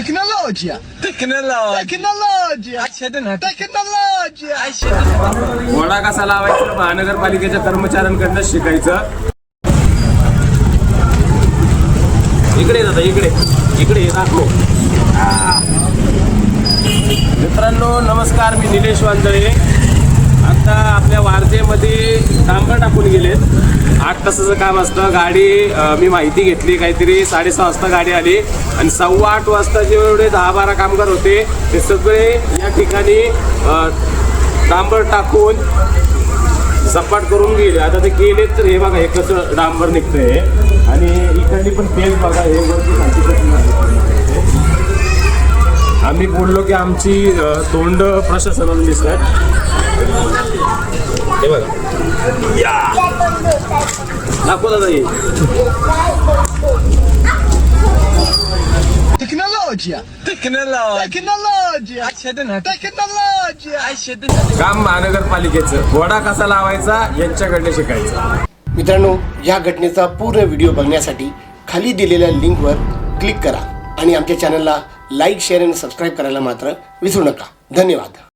Tecnologia. Tecnologia. Tecnologia. Tecnologia. Tecnologia. घोडा कसा लावायचा महानगरपालिकेच्या कर्मचाऱ्यांकडनं शिकायचं इकडे दादा इकडे इकडे ये दाखव मित्रांनो नमस्कार मी निलेश वांजळे आता आपल्या वारजेमध्ये डांबर टाकून गेलेत आठ तासाचं काम असतं गाडी मी माहिती घेतली काहीतरी साडेसहा वाजता गाडी आली आणि सव्वा आठ वाजता जेवढे दहा बारा कामगार होते ते सगळे या ठिकाणी डांबर टाकून सपाट करून गेले. आता ते गेले तर हे बघा हे कसं डांबर निघतंय. आणि इकडली पण तेच बघा हे वरती आम्ही बोललो की आमची तोंड प्रशासनाला हे बघा. Tecnologia. Tecnologia. Tecnologia. Tecnologia. काम महानगरपालिकेचं घोडा कसा लावायचा यांच्याकडनं शिकायचं मित्रांनो या घटनेचा पूर्ण व्हिडिओ बघण्यासाठी खाली दिलेल्या लिंकवर क्लिक करा आणि आमच्या चॅनलला लाईक शेअर आणि सबस्क्राईब करायला मात्र विसरू नका. धन्यवाद.